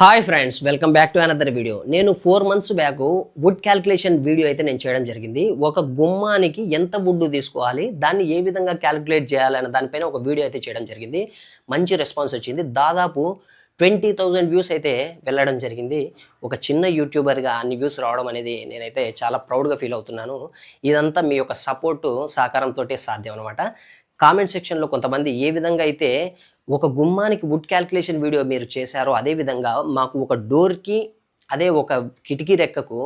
Hi friends welcome back to another video నేను four months back wood calculation video అయితే నేను చేయడం జరిగింది. ఒక గుమ్మానికి ఎంత వుడ్ తీసుకోవాలి దాన్ని ఏ విధంగా క్యాలిక్యులేట్ చేయాలనే దానిపైన ఒక వీడియో అయితే చేయడం జరిగింది. మంచి రెస్పాన్స్ వచ్చింది. దాదాపు ట్వంటీ థౌజండ్ వ్యూస్ అయితే వెళ్ళడం జరిగింది. ఒక చిన్న యూట్యూబర్గా అన్ని వ్యూస్ రావడం అనేది నేనైతే చాలా ప్రౌడ్గా ఫీల్ అవుతున్నాను. ఇదంతా మీ యొక్క సపోర్టు సహకారంతో సాధ్యం అనమాట కామెంట్ సెక్షన్లో కొంతమంది ఏ విధంగా అయితే ఒక గుమ్మానికి వుడ్ క్యాల్కులేషన్ వీడియో మీరు చేశారో అదే విధంగా మాకు ఒక డోర్కి అదే ఒక కిటికీ రెక్కకు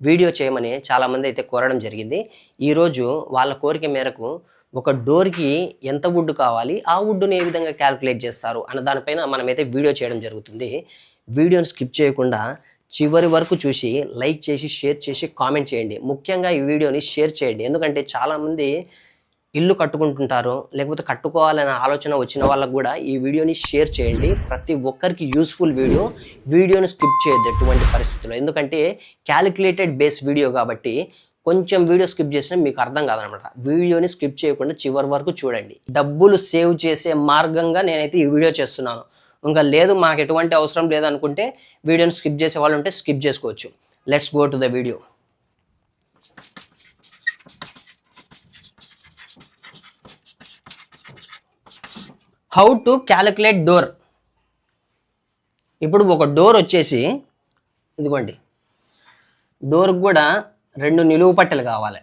వీడియో చేయమని చాలామంది అయితే కోరడం జరిగింది. ఈరోజు వాళ్ళ కోరిక మేరకు ఒక డోర్కి ఎంత వుడ్ కావాలి ఆ వుడ్డుని ఏ విధంగా క్యాల్కులేట్ చేస్తారు అన్న దానిపైన మనమైతే వీడియో చేయడం జరుగుతుంది. వీడియోని స్కిప్ చేయకుండా చివరి వరకు చూసి లైక్ చేసి షేర్ చేసి కామెంట్ చేయండి. ముఖ్యంగా ఈ వీడియోని షేర్ చేయండి. ఎందుకంటే చాలామంది ఇల్లు కట్టుకుంటుంటారు లేకపోతే కట్టుకోవాలనే ఆలోచన వచ్చిన వాళ్ళకు కూడా ఈ వీడియోని షేర్ చేయండి. ప్రతి ఒక్కరికి యూస్ఫుల్ వీడియో. వీడియోని స్కిప్ చేయొద్దు ఎటువంటి పరిస్థితుల్లో. ఎందుకంటే క్యాలిక్యులేటెడ్ బేస్ వీడియో కాబట్టి కొంచెం వీడియో స్కిప్ చేసినా మీకు అర్థం కాదనమాట. వీడియోని స్కిప్ చేయకుండా చివరి వరకు చూడండి. డబ్బులు సేవ్ చేసే మార్గంగా నేనైతే ఈ వీడియో చేస్తున్నాను. ఇంకా లేదు మాకు ఎటువంటి అవసరం లేదనుకుంటే వీడియోని స్కిప్ చేసే వాళ్ళు ఉంటే స్కిప్ చేసుకోవచ్చు. Let's go to the video how to calculate door. ఇప్పుడు ఒక డోర్ వచ్చేసి ఇదిగోండి. డోర్కి కూడా రెండు నిలువు పట్టెలు కావాలి.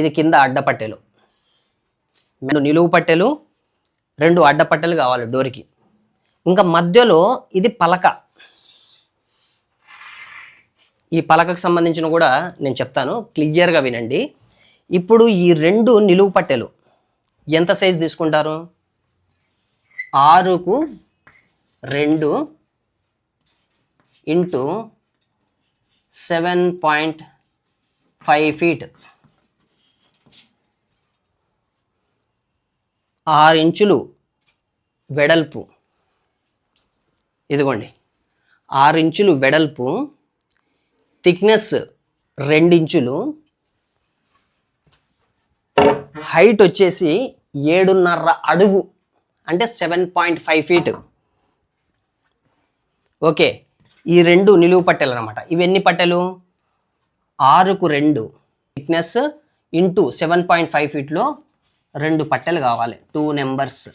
ఇది కింద అడ్డపట్టెలు రెండు నిలువు పట్టెలు రెండు అడ్డపట్టెలు కావాలి డోర్కి. ఇంకా మధ్యలో ఇది పలక. ఈ పలకకు సంబంధించిన కూడా నేను చెప్తాను. క్లియర్గా వినండి. ఇప్పుడు ఈ రెండు నిలువు పట్టెలు ఎంత సైజ్ తీసుకుంటారు? ఆరుకు రెండు into seven point five feet. ఆరు ఇంచులు వెడల్పు. ఇదిగోండి. ఆరు ఇంచులు వెడల్పు థిక్నెస్ రెండించులు హైట్ వచ్చేసి ఏడున్నర అడుగు అంటే seven point five feet. Okay ఈ రెండు నిలువు పట్టెలు అనమాట ఇవి ఎన్ని పట్టెలు? ఆరుకు రెండు. Thickness into seven point five ఫీట్లో రెండు పట్టెలు కావాలి టూ నెంబర్స్.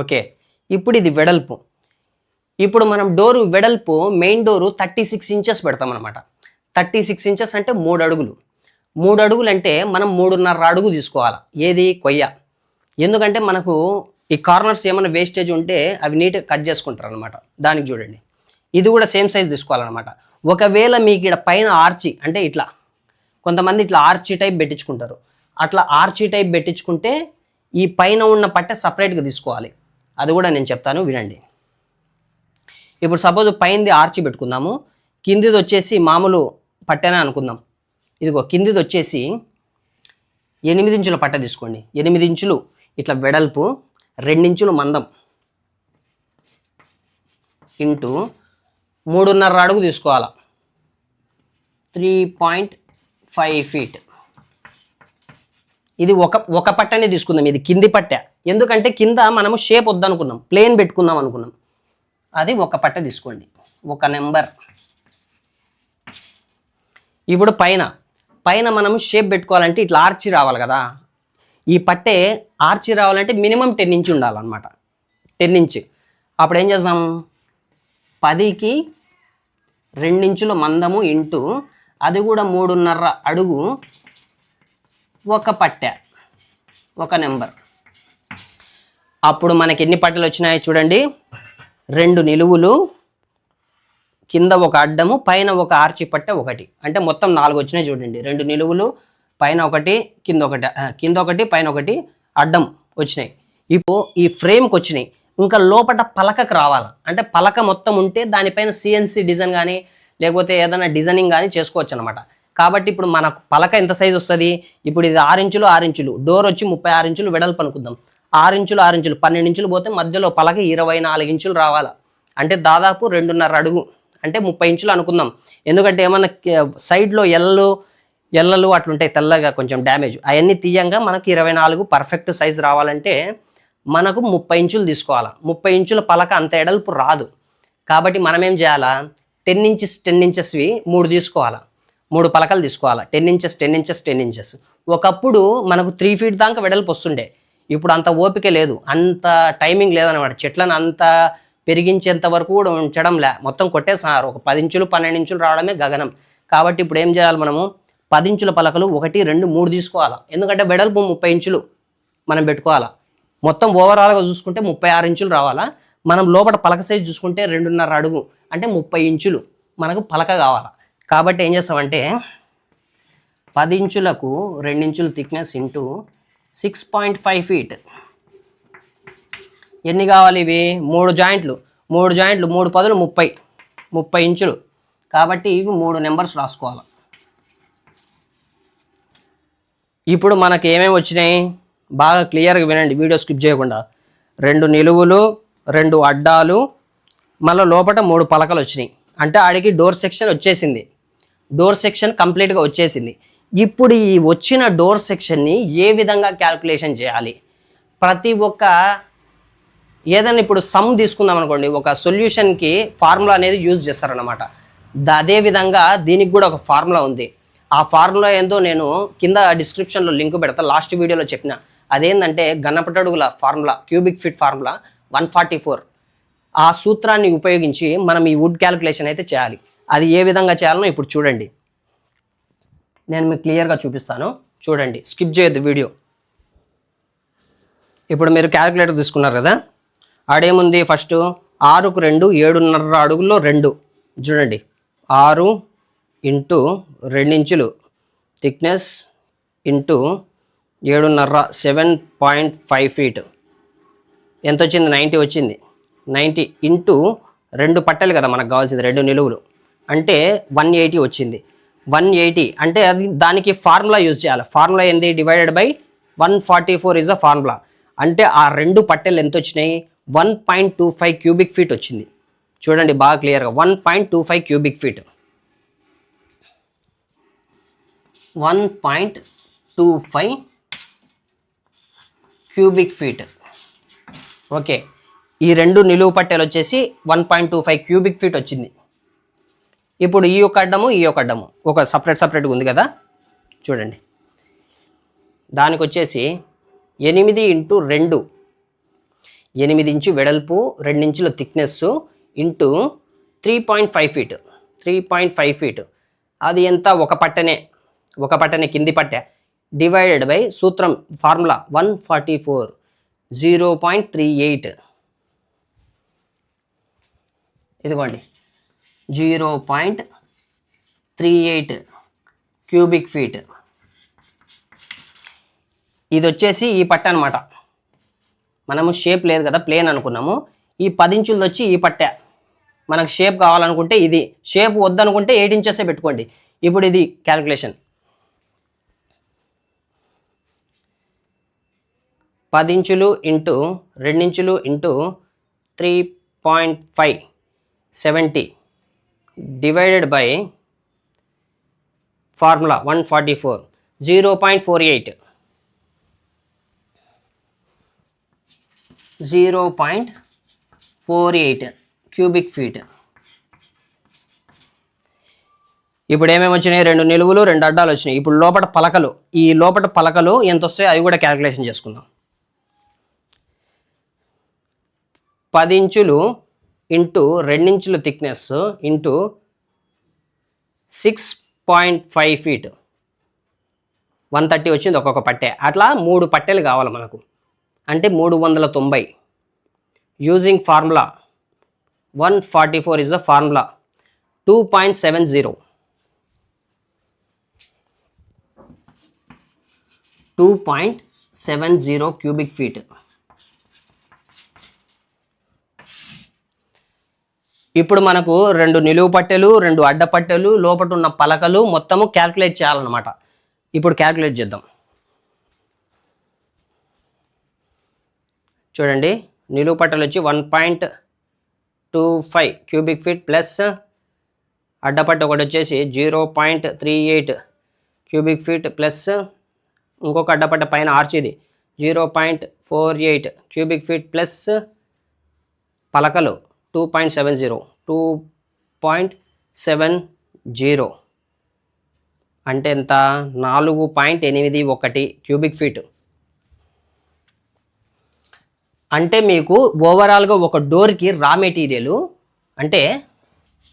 ఓకే ఇప్పుడు ఇది వెడల్పు. ఇప్పుడు మనం డోరు వెడల్పు main door thirty six inches పెడతాం అనమాట థర్టీ సిక్స్ ఇంచెస్ అంటే మూడు అడుగులు. మూడు అడుగులు అంటే మనం మూడున్నర అడుగు తీసుకోవాలి. ఏది? కొయ్య. ఎందుకంటే మనకు ఈ కార్నర్స్ ఏమైనా వేస్టేజ్ ఉంటే అవి నీట్గా కట్ చేసుకుంటారు అనమాట దానికి చూడండి. ఇది కూడా సేమ్ సైజ్ తీసుకోవాలన్నమాట. ఒకవేళ మీకు ఇక్కడ పైన ఆర్చి అంటే ఇట్లా కొంతమంది ఇట్లా ఆర్చి టైప్ పెట్టించుకుంటారు. అట్లా ఆర్చి టైప్ పెట్టించుకుంటే ఈ పైన ఉన్న పట్ట సపరేట్గా తీసుకోవాలి. అది కూడా నేను చెప్తాను వినండి. ఇప్పుడు సపోజ్ పైనది ఆర్చి పెట్టుకుందాము. కిందిది వచ్చేసి మామూలు పట్టేనే అనుకుందాం. ఇదిగో కిందిది వచ్చేసి ఎనిమిది ఇంచుల పట్ట తీసుకోండి. ఎనిమిది ఇంచులు ఇట్లా వెడల్పు రెండించులు మందం. ఇంటూ మూడున్నర అడుగు తీసుకోవాలా. Three point five feet. ఇది ఒక ఒక పట్టనే తీసుకుందాం. ఇది కింది పట్ట. ఎందుకంటే కింద మనము షేప్ వద్దనుకున్నాం. ప్లేన్ పెట్టుకుందాం అనుకున్నాం. అది ఒక పట్ట తీసుకోండి. ఒక నెంబర్. ఇప్పుడు పైన పైన మనం షేప్ పెట్టుకోవాలంటే ఇట్లా ఆర్చి రావాలి కదా. ఈ పట్టే ఆర్చి రావాలంటే మినిమం టెన్ ఇంచ్ ఉండాలన్నమాట. Ten inch. అప్పుడు ఏం చేస్తాం? పదికి రెండించుల మందము ఇంటూ అది కూడా మూడున్నర అడుగు ఒక పట్టె ఒక నెంబర్. అప్పుడు మనకి ఎన్ని పట్టెలు వచ్చినాయో చూడండి. రెండు నిలువులు కింద ఒక అడ్డము పైన ఒక ఆర్చి పట్టె ఒకటి. అంటే మొత్తం నాలుగు వచ్చినాయి చూడండి. రెండు నిలువులు పైన ఒకటి కింద ఒకటి కింద ఒకటి పైన ఒకటి అడ్డం వచ్చినాయి. ఇప్పుడు ఈ ఫ్రేమ్కి వచ్చినాయి. ఇంకా లోపల పలకకు రావాలి? అంటే పలక మొత్తం ఉంటే దానిపైన సిఎన్సి డిజైన్ కానీ లేకపోతే ఏదైనా డిజైనింగ్ కానీ చేసుకోవచ్చు అనమాట కాబట్టి ఇప్పుడు మనకు పలక ఎంత సైజు వస్తుంది? ఇప్పుడు ఇది ఆరు ఇంచులు ఆరు ఇంచులు. డోర్ వచ్చి ముప్పై ఆరు ఇంచులు వెడల్పు అనుకుందాం. ఆరు ఇంచులు ఆరు ఇంచులు. పన్నెండు ఇంచులు పోతే మధ్యలో పలక ఇరవై నాలుగు ఇంచులు రావాలి? అంటే దాదాపు రెండున్నర అడుగు. అంటే ముప్పై ఇంచులు అనుకుందాం. ఎందుకంటే ఏమన్నా సైడ్లో ఎల్లలు ఎల్లలు అట్లుంటాయి తెల్లగా కొంచెం డ్యామేజ్. అవన్నీ తీయంగా మనకి ఇరవై నాలుగు పర్ఫెక్ట్ సైజ్ రావాలంటే మనకు ముప్పై ఇంచులు తీసుకోవాలా. ముప్పై ఇంచుల పలక అంత ఎడల్పు రాదు. కాబట్టి మనం ఏం చేయాలా? టెన్ ఇంచెస్ టెన్ ఇంచెస్వి మూడు తీసుకోవాలా. మూడు పలకలు తీసుకోవాలా. Ten inches ten inches ten inches. ఒకప్పుడు మనకు త్రీ ఫీట్ దాకా వెడల్పు వస్తుండే. ఇప్పుడు అంత ఓపిక లేదు. అంత టైమింగ్ లేదనమాట చెట్లను అంత పెరిగించేంత వరకు కూడా ఉంచడం లే. మొత్తం కొట్టేస్తున్నారు. ఒక పది ఇంచులు పన్నెండు ఇంచులు రావడమే గగనం. కాబట్టి ఇప్పుడు ఏం చేయాలి మనము? పది ఇంచుల పలకలు ఒకటి రెండు మూడు తీసుకోవాలా? ఎందుకంటే వెడల్పు ముప్పై ఇంచులు మనం పెట్టుకోవాలా? మొత్తం ఓవరాల్గా చూసుకుంటే ముప్పై ఆరు ఇంచులు రావాలా? మనం లోపల పలక సైజ్ చూసుకుంటే రెండున్నర అడుగు. అంటే ముప్పై ఇంచులు మనకు పలక కావాలా? కాబట్టి ఏం చేస్తామంటే పది ఇంచులకు రెండించులు thickness into six point five feet ఎన్ని కావాలి ఇవి? మూడు జాయింట్లు. మూడు జాయింట్లు మూడు పదులు ముప్పై. ముప్పై ఇంచులు. కాబట్టి ఇవి మూడు నెంబర్స్ రాసుకోవాలి. ఇప్పుడు మనకి ఏమేమి వచ్చినాయి? బాగా క్లియర్గా వినండి వీడియో స్కిప్ చేయకుండా. రెండు నిలువులు రెండు అడ్డాలు మళ్ళీ లోపల మూడు పలకలు వచ్చినాయి. అంటే ఆడికి డోర్ సెక్షన్ వచ్చేసింది. డోర్ సెక్షన్ కంప్లీట్గా వచ్చేసింది. ఇప్పుడు ఈ వచ్చిన డోర్ సెక్షన్ని ఏ విధంగా క్యాల్కులేషన్ చేయాలి? ప్రతి ఒక్క ఏదైనా ఇప్పుడు సమ్ తీసుకుందాం అనుకోండి ఒక సొల్యూషన్కి ఫార్ములా అనేది యూజ్ చేస్తారనమాట అదేవిధంగా అదే విధంగా దీనికి కూడా ఒక ఫార్ములా ఉంది. ఆ ఫార్ములా ఏందో నేను కింద డిస్క్రిప్షన్లో లింక్ పెడతా లాస్ట్ వీడియోలో చెప్పిన. అదేంటంటే గణపటడుగుల formula cubic feet formula one forty four ఆ సూత్రాన్ని ఉపయోగించి మనం ఈ వుడ్ క్యాలిక్యులేషన్ అయితే చేయాలి. అది ఏ విధంగా చేయాలనో ఇప్పుడు చూడండి. నేను మీకు క్లియర్గా చూపిస్తాను. చూడండి స్కిప్ చేయొద్దు వీడియో ఇప్పుడు మీరు క్యాలిక్యులేటర్ తీసుకున్నారు కదా? ఆడేముంది ఫస్ట్? ఆరుకు రెండు ఏడున్నర అడుగుల్లో రెండు. చూడండి. ఆరు ఇంటూ రెండించులు థిక్నెస్ ఇంటూ ఏడున్నర సెవెన్ పాయింట్ ఫైవ్ ఫీట్. ఎంత వచ్చింది నైంటీ వచ్చింది. నైంటీ ఇంటూ రెండు పట్టెలు కదా మనకు కావాల్సింది రెండు నిలువులు. అంటే వన్ ఎయిటీ వచ్చింది. వన్ ఎయిటీ అంటే అది దానికి ఫార్ములా యూజ్ చేయాలి. ఫార్ములా ఏంది? Divided by one forty four is the formula. అంటే ఆ రెండు పట్టెలు ఎంత వచ్చినాయి one point two five cubic feet వచ్చింది. చూడండి బాగా క్లియర్గా one point two five cubic feet one point two five cubic feet okay ఈ రెండు నిలువు పట్టెలు వచ్చేసి one point two five cubic feet వచ్చింది. ఇప్పుడు ఈ యొక్క అడ్డము ఈ యొక్క అడ్డము. ఒక సపరేట్ సపరేట్గా ఉంది కదా? చూడండి. దానికి వచ్చేసి ఎనిమిది ఇంటూ రెండు ఎనిమిది ఇంచు వెడల్పు రెండించుల thickness into three point five feet. Three point five feet. అది ఎంత? ఒక పట్టనే. ఒక పట్టనే కింది పట్టె. డివైడెడ్ బై సూత్రం formula one forty four zero point three eight. ఇదిగోండి. Zero point three eight cubic feet. ఇది వచ్చేసి ఈ పట్ట అనమాట మనము షేప్ లేదు కదా ప్లేన్ అనుకున్నాము. ఈ పది ఇంచులది వచ్చి ఈ పట్టె. మనకు షేప్ కావాలనుకుంటే ఇది. షేప్ వద్దనుకుంటే ఎయిట్ ఇంచెసే పెట్టుకోండి. ఇప్పుడు ఇది క్యాలిక్యులేషన్ పది ఇంచులు ఇంటూ రెండించులు into three point five seventy divided by formula one forty four zero point four eight zero point four eight cubic feet. ఇప్పుడు ఏమేమి వచ్చినాయి? రెండు నిలువులు రెండు అడ్డాలు వచ్చినాయి. ఇప్పుడు లోపల పలకలు. ఈ లోపల పలకలు ఎంత వస్తాయో అవి కూడా క్యాలిక్యులేషన్ చేసుకుందాం. పది ఇంచులు into రెండించుల thickness into six point five feet one thirty వచ్చింది ఒక్కొక్క పట్టె. అట్లా మూడు పట్టెలు కావాలి మనకు. అంటే మూడు వందల తొంభై. Using formula one forty four is the formula two point seven zero two point seven zero cubic feet ఇప్పుడు మనకు రెండు నిలువు పట్టెలు రెండు అడ్డ పట్టెలు లోపల ఉన్న పలకలు మొత్తము క్యాల్కులేట్ చేయాలన్నమాట. ఇప్పుడు క్యాల్కులేట్ చేద్దాం. చూడండి. నిలువు పట్టలు వచ్చి one point two five cubic feet plus అడ్డపట్ట ఒకటి వచ్చేసి zero point three eight cubic feet plus ఇంకొక అడ్డపట్ట పైన ఆర్చిది zero point four eight cubic feet plus పలకలు two point seven zero two point seven zero అంటే ఎంత? నాలుగు పాయింట్ ఎనిమిది ఒకటి క్యూబిక్ ఫీట్ అంటే మీకు ఓవరాల్గా ఒక డోర్కి రా మెటీరియల్ అంటే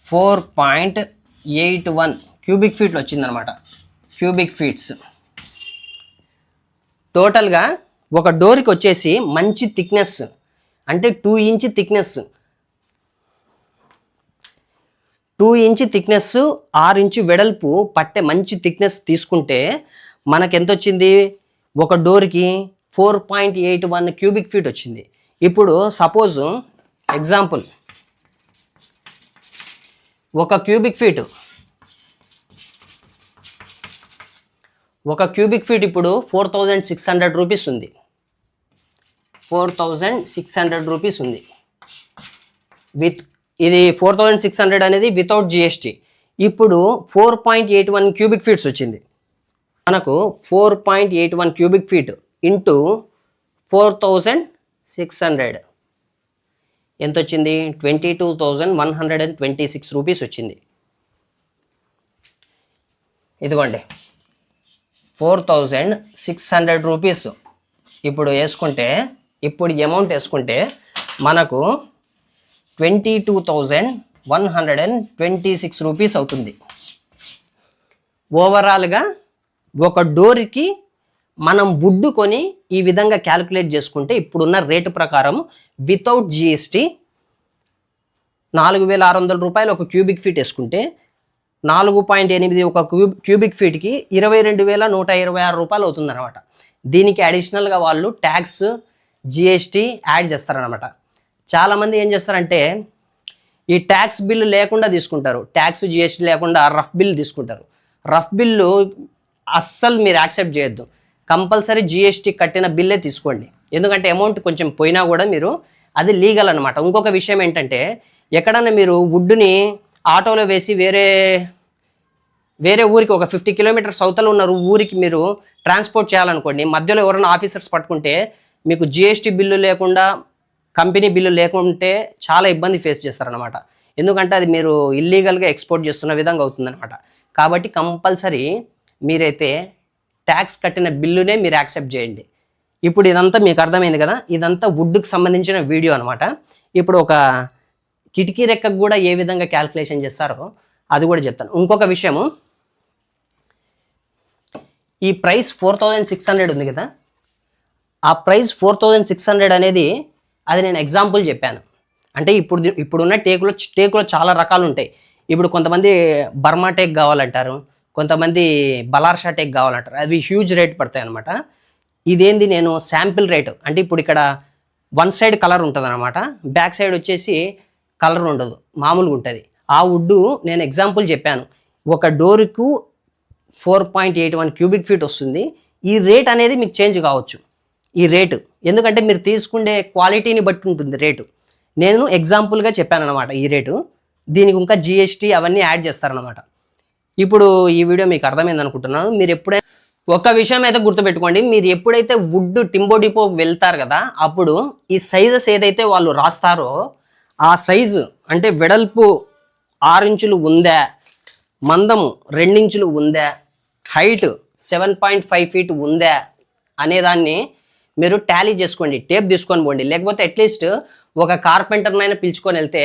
four point eight one cubic ఫీట్లు వచ్చిందనమాట క్యూబిక్ ఫీట్స్ టోటల్గా ఒక డోర్కి వచ్చేసి మంచి థిక్నెస్ అంటే two inch thickness two inch thickness ఆరు ఇంచు వెడల్పు పట్టే మంచి థిక్నెస్ తీసుకుంటే మనకెంత వచ్చింది ఒక డోర్కి four point eight one cubic feet వచ్చింది. ఇప్పుడు సపోజ్ ఎగ్జాంపుల్. ఒక క్యూబిక్ ఫీట్. ఒక క్యూబిక్ ఫీట్ ఇప్పుడు four thousand six hundred rupees ఉంది. Four thousand six hundred rupees ఉంది. విత్ ఇది ఫోర్ థౌజండ్ సిక్స్ హండ్రెడ్ అనేది వితౌట్ జిఎస్టీ ఇప్పుడు four point eight one cubic feet వచ్చింది. మనకు four point eight one cubic feet. Into four thousand six hundred. ఎంత వచ్చింది twenty two thousand one hundred and twenty six rupees వచ్చింది. ఇదిగోండి. Four thousand six hundred rupees. ఇప్పుడు వేసుకుంటే ఇప్పుడు amount వేసుకుంటే మనకు twenty two thousand one hundred and twenty six rupees అవుతుంది. ఓవరాల్గా ఒక డోర్కి మనం వుడ్ కొని ఈ విధంగా క్యాలిక్యులేట్ చేసుకుంటే ఇప్పుడున్న రేటు ప్రకారం వితౌట్ జిఎస్టీ నాలుగు వేల ఆరు వందల రూపాయలు ఒక క్యూబిక్ ఫీట్ వేసుకుంటే నాలుగు పాయింట్ ఎనిమిది ఒక క్యూబ్ క్యూబిక్ ఫీట్కి ఇరవై రెండు వేల నూట ఇరవై ఆరు రూపాయలు అవుతుందన్నమాట. దీనికి అడిషనల్గా వాళ్ళు ట్యాక్స్ జిఎస్టీ యాడ్ చేస్తారనమాట చాలామంది ఏం చేస్తారంటే ఈ ట్యాక్స్ బిల్లు లేకుండా తీసుకుంటారు. ట్యాక్స్ జిఎస్టీ లేకుండా రఫ్ బిల్ తీసుకుంటారు. రఫ్ బిల్లు అస్సలు మీరు యాక్సెప్ట్ చేయొద్దు. కంపల్సరీ జిఎస్టీ కట్టిన బిల్లే తీసుకోండి. ఎందుకంటే అమౌంట్ కొంచెం పోయినా కూడా మీరు అది లీగల్ అనమాట ఇంకొక విషయం ఏంటంటే ఎక్కడన్నా మీరు వుడ్ని ఆటోలో వేసి వేరే వేరే ఊరికి ఒక ఫిఫ్టీ కిలోమీటర్స్ అవతల ఉన్న ఊరికి మీరు ట్రాన్స్పోర్ట్ చేయాలనుకోండి మధ్యలో ఎవరైనా ఆఫీసర్స్ పట్టుకుంటే మీకు జిఎస్టీ బిల్లు లేకుండా కంపెనీ బిల్లు లేకుంటే చాలా ఇబ్బంది ఫేస్ చేస్తారనమాట ఎందుకంటే అది మీరు ఇల్లీగల్గా ఎక్స్పోర్ట్ చేస్తున్న విధంగా అవుతుందన్నమాట. కాబట్టి కంపల్సరీ మీరైతే ట్యాక్స్ కట్టిన బిల్లునే మీరు యాక్సెప్ట్ చేయండి. ఇప్పుడు ఇదంతా మీకు అర్థమైంది కదా? ఇదంతా వుడ్కి సంబంధించిన వీడియో అనమాట ఇప్పుడు ఒక కిటికీ రెక్కకు కూడా ఏ విధంగా క్యాల్కులేషన్ చేస్తారో అది కూడా చెప్తాను. ఇంకొక విషయము ఈ price four thousand six hundred ఉంది కదా? ఆ price four thousand six hundred అనేది అది నేను ఎగ్జాంపుల్ చెప్పాను. అంటే ఇప్పుడు ఇప్పుడున్న టేకులో టేకులో చాలా రకాలు ఉంటాయి. ఇప్పుడు కొంతమంది బర్మా టేక్ కావాలంటారు. కొంతమంది బలార్షా టేక్ కావాలంటారు. అవి హ్యూజ్ రేట్ పడతాయి అనమాట ఇదేంది నేను శాంపిల్ రేటు అంటే ఇప్పుడు ఇక్కడ వన్ సైడ్ కలర్ ఉంటుంది అనమాట బ్యాక్ సైడ్ వచ్చేసి కలర్ ఉండదు. మామూలుగా ఉంటుంది. ఆ వుడ్ నేను ఎగ్జాంపుల్ చెప్పాను. ఒక డోర్కు four point eight one cubic feet వస్తుంది. ఈ రేట్ అనేది మీకు చేంజ్ కావచ్చు. ఈ రేటు ఎందుకంటే మీరు తీసుకునే క్వాలిటీని బట్టి ఉంటుంది రేటు నేను ఎగ్జాంపుల్గా చెప్పాను అనమాట ఈ రేటు దీనికి ఇంకా జిఎస్టీ అవన్నీ యాడ్ చేస్తారనమాట ఇప్పుడు ఈ వీడియో మీకు అర్థమైంది అనుకుంటున్నాను. మీరు ఎప్పుడైనా ఒక విషయం అయితే గుర్తుపెట్టుకోండి. మీరు ఎప్పుడైతే వుడ్ టింబో డిపో వెళ్తారు కదా అప్పుడు ఈ సైజెస్ ఏదైతే వాళ్ళు రాస్తారో ఆ సైజు అంటే వెడల్పు ఆరు ఇంచులు ఉందా మందము రెండించులు ఉందా height seven point five feet ఉందా అనేదాన్ని మీరు టాలీ చేసుకోండి టేప్ తీసుకొని పోండి. లేకపోతే అట్లీస్ట్ ఒక కార్పెంటర్నైనా పిలుచుకొని వెళ్తే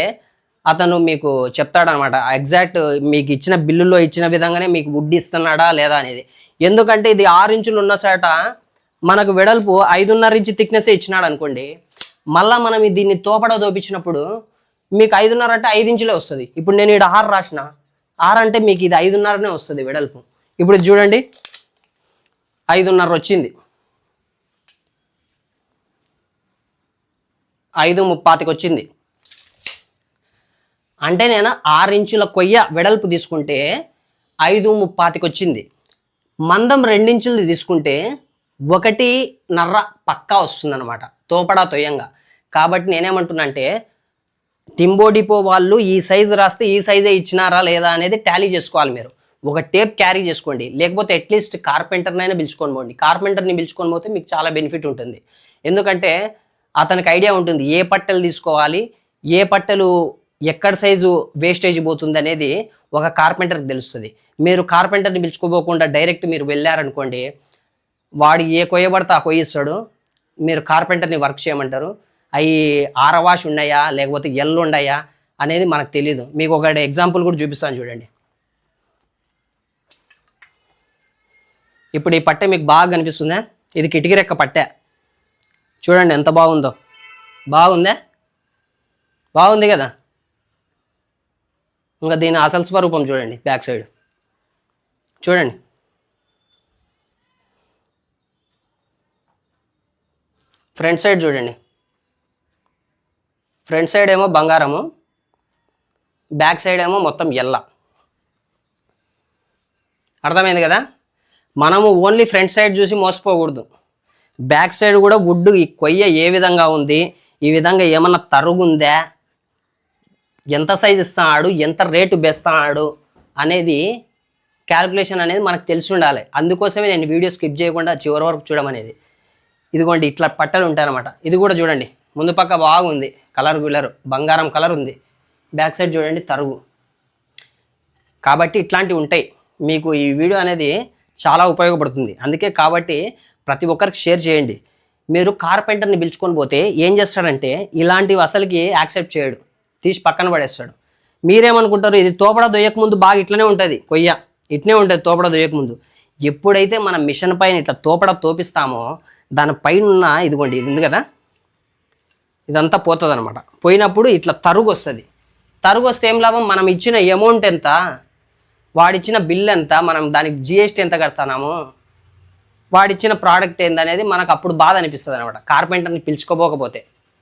అతను మీకు చెప్తాడనమాట ఎగ్జాక్ట్ మీకు ఇచ్చిన బిల్లులో ఇచ్చిన విధంగానే మీకు వుడ్ ఇస్తున్నాడా లేదా అనేది. ఎందుకంటే ఇది ఆరు ఇంచులు ఉన్న చోట మనకు వెడల్పు ఐదున్నర ఇంచు థిక్నెస్ ఇచ్చినాడు అనుకోండి మళ్ళీ మనం దీన్ని తోపడ దోపించినప్పుడు మీకు ఐదున్నర అంటే ఐదు ఇంచులే వస్తుంది. ఇప్పుడు నేను ఇక్కడ ఆరు రాసిన ఆరు అంటే మీకు ఇది ఐదున్నరనే వస్తుంది వెడల్పు. ఇప్పుడు చూడండి ఐదున్నర వచ్చింది. ఐదు ముప్పాతికి వచ్చింది. అంటే నేను ఆరు ఇంచుల కొయ్య వెడల్పు తీసుకుంటే ఐదు ముప్పాతికి వచ్చింది. మందం రెండించులది తీసుకుంటే ఒకటి నర్ర పక్కా వస్తుందన్నమాట. తోపడా తొయ్యంగా. కాబట్టి నేనేమంటున్నా అంటే టింబో డిపో వాళ్ళు ఈ సైజు రాస్తే ఈ సైజే ఇచ్చినారా లేదా అనేది టాలీ చేసుకోవాలి మీరు. ఒక టేప్ క్యారీ చేసుకోండి. లేకపోతే అట్లీస్ట్ కార్పెంటర్నైనా పిలుచుకొని పోండి. కార్పెంటర్ని పిలుచుకొని పోతే మీకు చాలా బెనిఫిట్ ఉంటుంది. ఎందుకంటే అతనికి ఐడియా ఉంటుంది ఏ పట్టెలు తీసుకోవాలి ఏ పట్టెలు ఎక్కడ సైజు వేస్టేజ్ పోతుంది అనేది ఒక కార్పెంటర్కి తెలుస్తుంది. మీరు కార్పెంటర్ని పిలుచుకోపోకుండా డైరెక్ట్ మీరు వెళ్ళారనుకోండి వాడు ఏ కొయ్యబడితే ఆ కొయ్యిస్తాడు మీరు కార్పెంటర్ని వర్క్ చేయమంటారు. అవి ఆరవాష్ ఉన్నాయా లేకపోతే ఎల్లు ఉన్నాయా అనేది మనకు తెలియదు మీకు ఒక ఎగ్జాంపుల్ కూడా చూపిస్తాను చూడండి. ఇప్పుడు ఈ పట్టె మీకు బాగా కనిపిస్తుందా? ఇది కిటికీ రెక్క పట్టె. చూడండి ఎంత బాగుందో. బాగుందా? బాగుంది కదా? ఇంకా దీని అసలు స్వరూపం చూడండి బ్యాక్ సైడ్. చూడండి. ఫ్రంట్ సైడ్ చూడండి. ఫ్రంట్ సైడ్ ఏమో బంగారము బ్యాక్ సైడ్ ఏమో మొత్తం ఎల్ల. అర్థమైంది కదా? మనము ఓన్లీ ఫ్రంట్ సైడ్ చూసి మోసపోకూడదు. బ్యాక్ సైడ్ కూడా వుడ్ ఈ కొయ్య ఏ విధంగా ఉంది? ఈ విధంగా ఏమన్నా తరుగుందా? ఎంత సైజ్ ఇస్తున్నాడు ఎంత రేటు బెస్తున్నాడు అనేది క్యాల్కులేషన్ అనేది మనకు తెలిసి ఉండాలి. అందుకోసమే నేను వీడియో స్కిప్ చేయకుండా చివరి వరకు చూడమనేది. ఇదిగోండి ఇట్లా పట్టలు ఉంటాయన్నమాట. ఇది కూడా చూడండి. ముందు పక్క బాగుంది. కలర్ గులర్ బంగారం కలర్ ఉంది. బ్యాక్ సైడ్ చూడండి తరుగు. కాబట్టి ఇట్లాంటివి ఉంటాయి. మీకు ఈ వీడియో అనేది చాలా ఉపయోగపడుతుంది. అందుకే కాబట్టి ప్రతి ఒక్కరికి షేర్ చేయండి. మీరు కార్పెంటర్ని పిలుచుకొని పోతే ఏం చేస్తాడంటే ఇలాంటివి అసలుకి యాక్సెప్ట్ చేయడు. తీసి పక్కన పడేస్తాడు. మీరేమనుకుంటారు? ఇది తోపడ దొయ్యక ముందు బాగా ఇట్లనే ఉంటుంది. కొయ్య. ఇట్నే ఉంటుంది తోపడ దొయ్యక ముందు. ఎప్పుడైతే మనం మిషన్ పైన ఇట్లా తోపడ తోపిస్తామో దాని పైన ఉన్న ఇదిగోండి ఇది ఉంది కదా? ఇదంతా పోతుంది అనమాట పోయినప్పుడు ఇట్లా తరుగు వస్తుంది తరుగు వస్తే ఏం లాభం? మనం ఇచ్చిన అమౌంట్ ఎంత? వాడిచ్చిన బిల్ ఎంత? మనం దానికి జిఎస్టీ ఎంత కడతాము వాడిచ్చిన ప్రోడక్ట్ ఏందనేది మనకు అప్పుడు బాధ అనిపిస్తుంది అనమాట కార్పెంటర్ని పిలుచుకోపోకపోతే.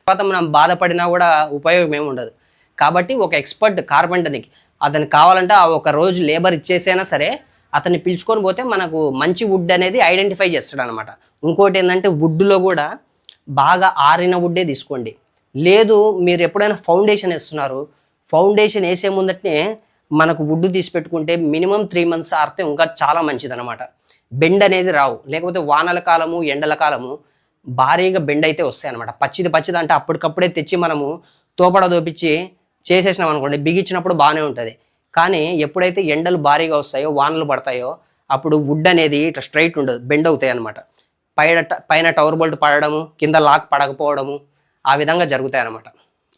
తర్వాత మనం బాధపడినా కూడా ఉపయోగం ఏమి ఉండదు. కాబట్టి ఒక ఎక్స్పర్ట్ కార్పెంటర్కి అతనికి కావాలంటే ఆ ఒక రోజు లేబర్ ఇచ్చేసైనా సరే అతన్ని పిలుచుకొని పోతే మనకు మంచి వుడ్ అనేది ఐడెంటిఫై చేస్తాడు అనమాట ఇంకోటి ఏంటంటే వుడ్లో కూడా బాగా ఆరిన వుడ్డే తీసుకోండి. లేదు మీరు ఎప్పుడైనా ఫౌండేషన్ వేస్తున్నారు ఫౌండేషన్ వేసే ముందటనే మనకు వుడ్ తీసి పెట్టుకుంటే మినిమం త్రీ మంత్స్ ఆరితే ఇంకా చాలా మంచిదన్నమాట. బెండ్ అనేది రావు. లేకపోతే వానల కాలము ఎండల కాలము భారీగా బెండ్ అయితే వస్తాయి అనమాట పచ్చిది పచ్చిది అంటే అప్పటికప్పుడే తెచ్చి మనము తోపడ దోపించి చేసేసినాం అనుకోండి బిగించినప్పుడు బాగానే ఉంటుంది. కానీ ఎప్పుడైతే ఎండలు భారీగా వస్తాయో వానలు పడతాయో అప్పుడు వుడ్ అనేది ఇట్లా స్ట్రైట్ ఉండదు బెండ్ అవుతాయి అనమాట పైన పైన టవర్ బోల్ట్ పడడము కింద లాక్ పడకపోవడము ఆ విధంగా జరుగుతాయి అనమాట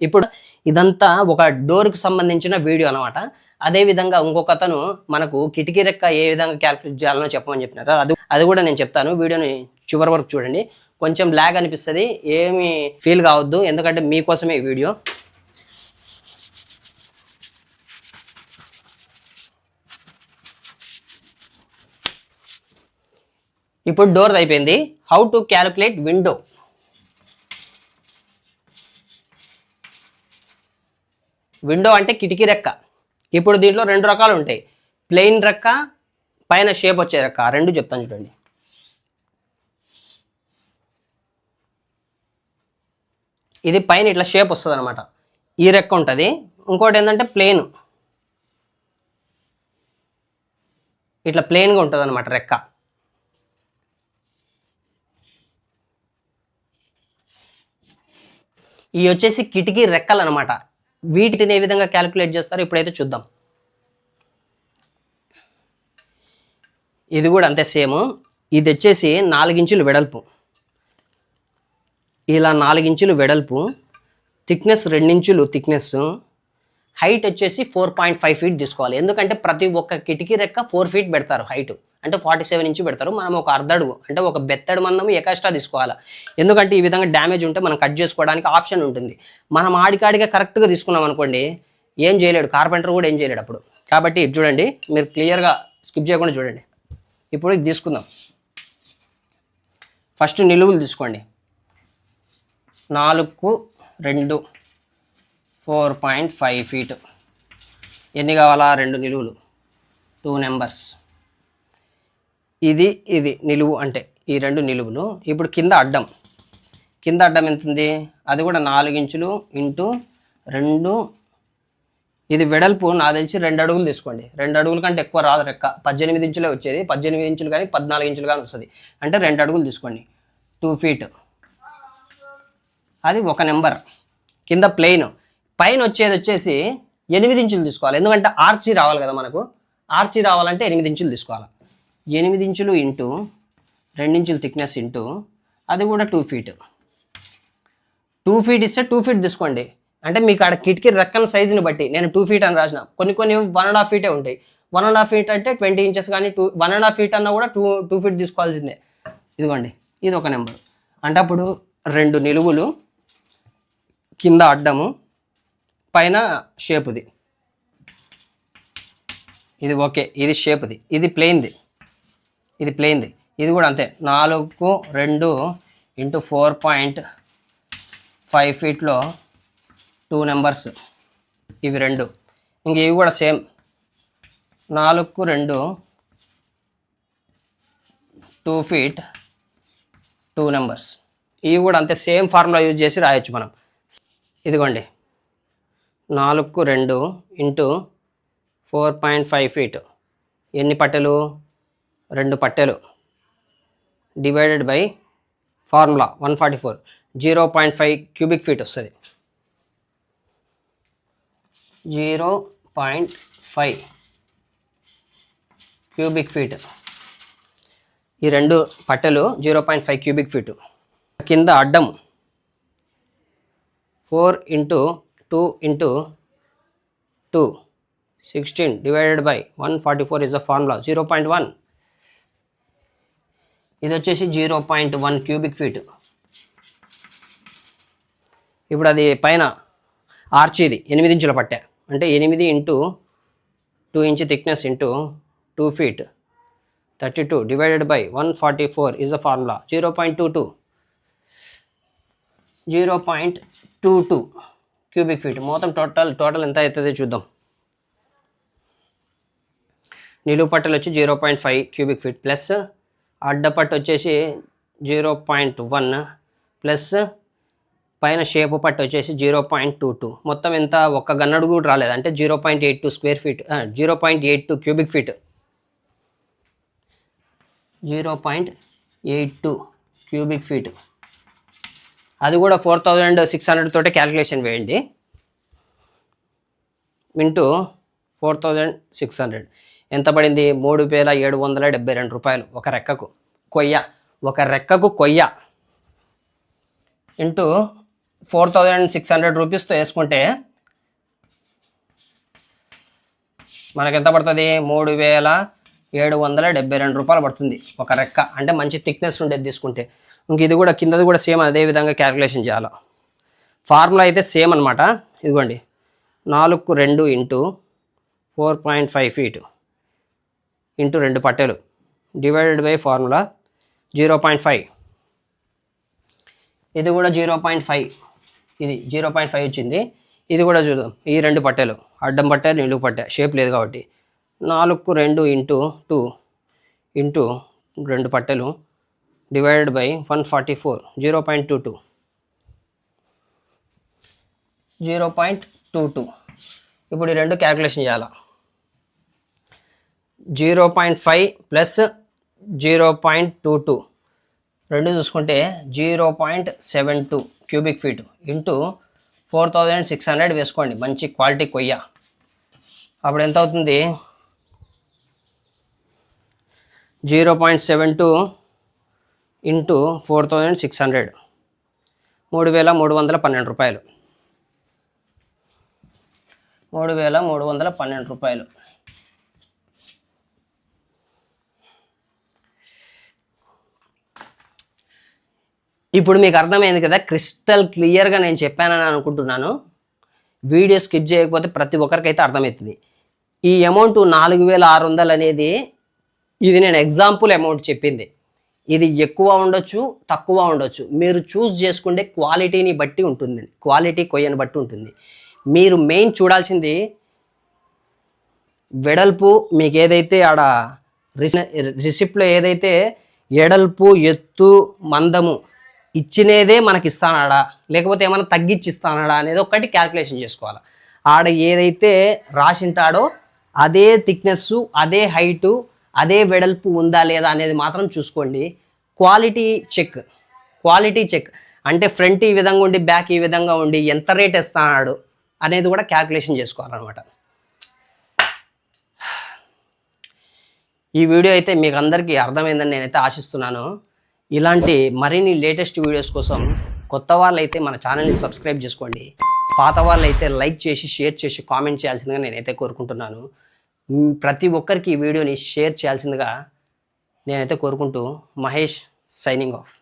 ఇప్పుడు ఇదంతా ఒక డోర్కి సంబంధించిన వీడియో అనమాట అదే విధంగా ఇంకొక అతను మనకు కిటికీ రెక్క ఏ విధంగా క్యాల్కులేట్ చేయాలనో చెప్పమని చెప్పినారు. అది అది కూడా నేను చెప్తాను. వీడియోని చివరి వరకు చూడండి. కొంచెం ల్యాగ్ అనిపిస్తుంది. ఏమి ఫీల్ కావద్దు. ఎందుకంటే మీకోసమే ఈ వీడియో. ఇప్పుడు డోర్ అయిపోయింది. How to calculate window window అంటే కిటికీ రెక్క. ఇప్పుడు దీంట్లో రెండు రకాలు ఉంటాయి. ప్లెయిన్ రెక్క పైన షేప్ వచ్చే రెక్క. ఆ రెండు చెప్తాను చూడండి. ఇది పైన ఇట్లా షేప్ వస్తుంది అనమాట ఈ రెక్క ఉంటుంది. ఇంకోటి ఏంటంటే ప్లెయిన్ ఇట్లా ప్లెయిన్గా ఉంటుంది అనమాట రెక్క. ఇవి వచ్చేసి కిటికీ రెక్కలు అనమాట వీటిని ఏ విధంగా క్యాలిక్యులేట్ చేస్తారో ఇప్పుడైతే చూద్దాం. ఇది కూడా అంతే సేమ్. ఇది వచ్చేసి నాలుగించులు వెడల్పు. ఇలా నాలుగించులు వెడల్పు. థిక్నెస్ రెండించులు థిక్నెస్ హైట్ వచ్చేసి ఫోర్ పాయింట్ ఫైవ్ ఫీట్ తీసుకోవాలి. ఎందుకంటే ప్రతి ఒక్క కిటికీ రెక్క ఫోర్ ఫీట్ పెడతారు హైట్. అంటే ఫార్టీ సెవెన్ ఇంచ్ పెడతారు. మనం ఒక అర్ధడుగు అంటే ఒక బెత్తడు మందం ఎక్స్ట్రా తీసుకోవాలి. ఎందుకంటే ఈ విధంగా డ్యామేజ్ ఉంటే మనం కట్ చేసుకోవడానికి ఆప్షన్ ఉంటుంది. మనం ఆడికాడిగా కరెక్ట్గా తీసుకున్నాం అనుకోండి ఏం చేయలేడు. కార్పెంటర్ కూడా ఏం చేయలేడు అప్పుడు. కాబట్టి చూడండి మీరు క్లియర్గా స్కిప్ చేయకుండా చూడండి. ఇప్పుడు ఇది తీసుకుందాం. ఫస్ట్ నిలువులు తీసుకోండి. నాలుగు రెండు ఫోర్ పాయింట్ ఫైవ్ ఫీట్. ఎన్ని కావాలా? రెండు నిలువులు. Two numbers. ఇది ఇది నిలువు అంటే ఈ రెండు నిలువులు. ఇప్పుడు కింద అడ్డం. కింద అడ్డం ఎంత ఉంది అది కూడా నాలుగు ఇంచులు ఇంటూ రెండు. ఇది వెడల్పు నా తెలిసి రెండు అడుగులు తీసుకోండి. రెండు అడుగుల కంటే ఎక్కువ రాదు రెక్క. పద్దెనిమిది ఇంచులే వచ్చేది. పద్దెనిమిది ఇంచులు కానీ పద్నాలుగు ఇంచులు కానీ వస్తుంది. అంటే రెండు అడుగులు తీసుకోండి. Two feet. అది ఒక నెంబర్. కింద ప్లెయిన్. పైన వచ్చేది వచ్చేసి ఎనిమిది ఇంచులు తీసుకోవాలి. ఎందుకంటే ఆర్చి రావాలి కదా మనకు. ఆర్చి రావాలంటే ఎనిమిది ఇంచులు తీసుకోవాలి. ఎనిమిది ఇంచులు ఇంటూ రెండించులు థిక్నెస్ ఇంటూ అది కూడా టూ ఫీట్. టూ ఫీట్ ఇస్తే టూ ఫీట్ తీసుకోండి. అంటే మీకు ఆడ కిటికీ రెక్కన సైజుని బట్టి నేను టూ ఫీట్ అని రాసిన. కొన్ని కొన్ని వన్ అండ్ హాఫ్ ఫీటే ఉంటాయి. వన్ అండ్ హాఫ్ ఫీట్ అంటే ట్వంటీ ఇంచెస్ కానీ two one and half feet అన్నా కూడా టూ టూ ఫీట్ తీసుకోవాల్సిందే. ఇదిగోండి ఇది ఒక నెంబర్ అంటే అప్పుడు రెండు నిలువులు కింద అడ్డము పైన షేప్ది. ఇది ఓకే ఇది షేప్ది. ఇది ప్లెయిన్ది. ఇది ప్లెయిన్ది. ఇది కూడా అంతే. నాలుగు రెండు ఇంటూ ఫోర్ పాయింట్ ఫైవ్ ఫీట్లో టూ నెంబర్స్. ఇవి రెండు. ఇంక ఇవి కూడా సేమ్. నాలుగు రెండు టూ ఫీట్ టూ నెంబర్స్. ఇవి కూడా అంతే. సేమ్ ఫార్ములా యూజ్ చేసి రాయొచ్చు మనం. ఇదిగోండి. నాలుగు రెండు into four point five feet. ఎన్ని పట్టెలు? రెండు పట్టెలు. Divided by formula one forty four. Zero point five cubic feet వస్తుంది. Zero point five cubic feet. ఈ రెండు పట్టెలు zero point five cubic feet. కింద అడ్డం four into two into two sixteen divided by one forty four is the formula zero point one ఇది వచ్చేసి zero point one cubic feet. ఇప్పుడు అది పైన ఆర్చీది ఎనిమిది ఇంచుల పట్టే. అంటే ఎనిమిది into two inch thickness into two feet thirty two divided by one forty four is the formula zero point two two zero point two two cubic feet. మొత్తం టోటల్ టోటల్ ఎంత అవుతుంది చూద్దాం. నిలువు పట్టలు వచ్చి zero point five cubic feet. Plus అడ్డపట్టు వచ్చేసి zero point one. Plus పైన shape పట్టు వచ్చేసి జీరో పాయింట్ టూ టూ. మొత్తం ఎంత? ఒక్క గన్నడు కూడా రాలేదు. అంటే zero point eight two square feet zero point eight two cubic feet. Zero point eight two cubic feet. అది కూడా ఫోర్ థౌజండ్ సిక్స్ హండ్రెడ్ తోటే క్యాలిక్యులేషన్ వేయండి. Into four thousand six hundred. ఎంత పడింది? మూడు వేల ఏడు వందల డెబ్బై రెండు రూపాయలు ఒక రెక్కకు. కొయ్య. ఒక రెక్కకు కొయ్య. Into four thousand six hundred రూపీస్తో వేసుకుంటే మనకు ఎంత పడుతుంది? మూడు వేల ఏడు వందల డెబ్బై రెండు రూపాయలు పడుతుంది ఒక రెక్క. అంటే మంచి థిక్నెస్ ఉండేది తీసుకుంటే. ఇంక ఇది కూడా కిందది కూడా సేమ్ అదే విధంగా క్యాలిక్యులేషన్ చేయాలి. ఫార్ములా అయితే సేమ్ అనమాట ఇదిగోండి. నాలుగు రెండు into four point five feet into రెండు పట్టెలు divided by formula zero point five. ఇది కూడా జీరో పాయింట్ ఫైవ్. ఇది జీరో పాయింట్ ఫైవ్ వచ్చింది. ఇది కూడా చూద్దాం. ఈ రెండు పట్టెలు. అడ్డం పట్టే నిలువు పట్టే. షేప్ లేదు కాబట్టి. నాలుగు రెండు ఇంటూ టూ ఇంటూ రెండు పట్టెలు. Divided by one forty four zero point two two zero point two two ఇప్పుడు ఈ రెండు క్యాల్కులేషన్ చేయాలి? Zero point five plus zero point two two రెండు చూసుకుంటే zero point seven two cubic feet into four thousand six hundred వేసుకోండి. మంచి quality కొయ్య. అప్పుడు ఎంత అవుతుంది? Zero point seven two into four thousand six hundred. మూడు వేల మూడు వందల పన్నెండు రూపాయలు. మూడు వేల మూడు వందల పన్నెండు రూపాయలు. ఇప్పుడు మీకు అర్థమైంది కదా క్రిస్టల్ క్లియర్గా నేను చెప్పానని అనుకుంటున్నాను. వీడియో స్కిప్ చేయకపోతే ప్రతి ఒక్కరికైతే అర్థమవుతుంది. ఈ అమౌంట్ నాలుగు వేల ఆరు వందలు అనేది ఇది నేను ఎగ్జాంపుల్ అమౌంట్ చెప్పింది. ఇది ఎక్కువ ఉండొచ్చు తక్కువ ఉండొచ్చు. మీరు చూస్ చేసుకుంటే క్వాలిటీని బట్టి ఉంటుంది. క్వాలిటీ కొయ్యని బట్టి ఉంటుంది. మీరు మెయిన్ చూడాల్సింది వెడల్పు మీకు ఏదైతే ఆడ రిసిప్ట్లో ఏదైతే ఎడల్పు ఎత్తు మందము ఇచ్చినదే మనకి ఇస్తానాడా లేకపోతే ఏమైనా తగ్గించి ఇస్తానాడా అనేది ఒకటి క్యాల్కులేషన్ చేసుకోవాలి. ఆడ ఏదైతే రాసింటాడో అదే థిక్నెస్ అదే హైటు అదే వెడల్పు ఉందా లేదా అనేది మాత్రం చూసుకోండి. Quality check quality check. అంటే ఫ్రంట్ ఈ విధంగా ఉండి బ్యాక్ ఈ విధంగా ఉండి ఎంత రేట్ ఇస్తున్నాడు అనేది కూడా క్యాల్కులేషన్ చేసుకోవాలన్నమాట. ఈ వీడియో అయితే మీకు అందరికీ అర్థమైందని నేనైతే ఆశిస్తున్నాను. ఇలాంటి మరిన్ని లేటెస్ట్ వీడియోస్ కోసం కొత్త వాళ్ళైతే మన ఛానల్ని సబ్స్క్రైబ్ చేసుకోండి. పాత వాళ్ళైతే లైక్ చేసి షేర్ చేసి కామెంట్ చేయాల్సిందిగా నేనైతే కోరుకుంటున్నాను. ప్రతి ఒక్కరికి ఈ వీడియోని షేర్ చేయాల్సిందిగా నేనైతే కోరుకుంటూ మహేష్ సైనింగ్ ఆఫ్.